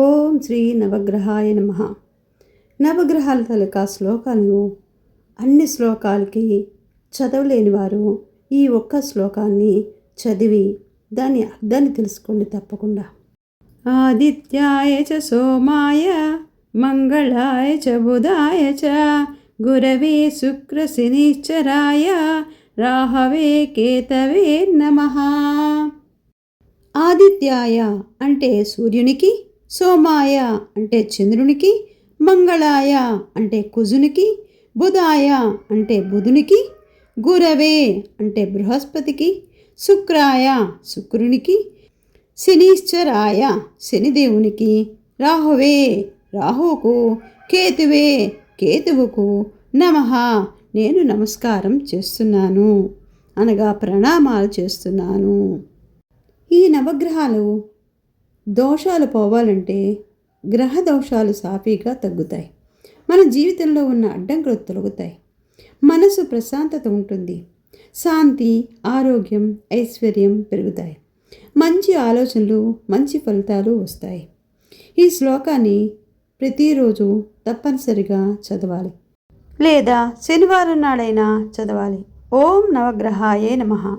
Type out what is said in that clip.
ఓం శ్రీ నవగ్రహాయ నమ. నవగ్రహాల తలక శ్లోకాలను అన్ని శ్లోకాలకి చదవలేని వారు ఈ ఒక్క శ్లోకాన్ని చదివి దాని అర్థాన్ని తెలుసుకోండి తప్పకుండా. ఆదిత్యాయ చ సోమాయ మంగళాయ చ బుధాయ చ గురవే శుక్ర శనిశ్చరాయ రాహవే కేతవే నమః. ఆదిత్యాయ అంటే సూర్యునికి సోమాయ అంటే చంద్రునికి మంగళాయ అంటే కుజునికి బుధాయ అంటే బుధునికి గురవే అంటే బృహస్పతికి శుక్రాయ శుక్రునికి శనీశ్చరాయ శనిదేవునికి రాహువే రాహువుకు కేతువే కేతువుకు నమః. నేను నమస్కారం చేస్తున్నాను. అనగా ప్రణామాలు చేస్తున్నాను. ఈ నవగ్రహాలు దోషాలు పోవాలంటే గ్రహ దోషాలు సాఫీగా తగ్గుతాయి. మన జీవితంలో ఉన్న అడ్డంకులు తొలగుతాయి. మనసు ప్రశాంతత ఉంటుంది. శాంతి ఆరోగ్యం ఐశ్వర్యం పెరుగుతాయి. మంచి ఆలోచనలు మంచి ఫలితాలు వస్తాయి. ఈ శ్లోకాన్ని ప్రతిరోజు తప్పనిసరిగా చదవాలి. లేదా శనివారం నాడైనా చదవాలి. ఓం నవగ్రహాయే నమః.